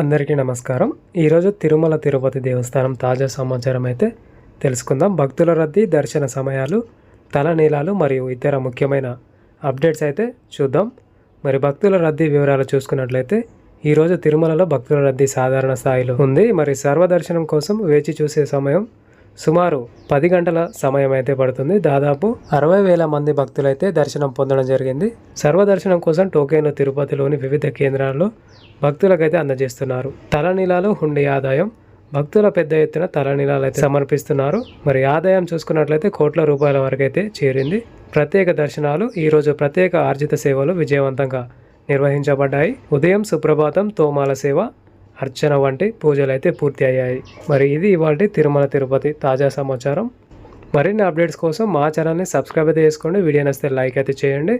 అందరికీ నమస్కారం. ఈరోజు తిరుమల తిరుపతి దేవస్థానం తాజా సమాచారం అయితే తెలుసుకుందాం. భక్తుల రద్దీ దర్శన సమయాలు తలనీలాలు మరియు ఇతర ముఖ్యమైన అప్డేట్స్ అయితే చూద్దాం. మరి భక్తుల రద్దీ వివరాలు చూసుకున్నట్లయితే ఈరోజు తిరుమలలో భక్తుల రద్దీ సాధారణ స్థాయిలో ఉంది. మరి సర్వదర్శనం కోసం వేచి చూసే సమయం సుమారు పది గంటల సమయం అయితే పడుతుంది. దాదాపు అరవై వేల మంది భక్తులైతే దర్శనం పొందడం జరిగింది. సర్వదర్శనం కోసం టోకెన్లు తిరుపతిలోని వివిధ కేంద్రాల్లో భక్తులకైతే అందజేస్తున్నారు. తలనీలాలు హుండీ ఆదాయం. భక్తుల పెద్ద ఎత్తున తలనీలాలు అయితే సమర్పిస్తున్నారు. మరి ఆదాయం చూసుకున్నట్లయితే కోట్ల రూపాయల వరకు అయితే చేరింది. ప్రత్యేక దర్శనాలు ఈరోజు ప్రత్యేక ఆర్జిత సేవలు విజయవంతంగా నిర్వహించబడ్డాయి. ఉదయం సుప్రభాతం తోమాల సేవ. అర్చన వంటి పూజలు అయితే పూర్తి అయ్యాయి. మరి ఇది ఇవాళ తిరుమల తిరుపతి తాజా సమాచారం. మరిన్ని అప్డేట్స్ కోసం మా ఛానల్ని సబ్స్క్రైబ్ అయితే చేసుకోండి. వీడియో నచ్చితే లైక్ అయితే చేయండి.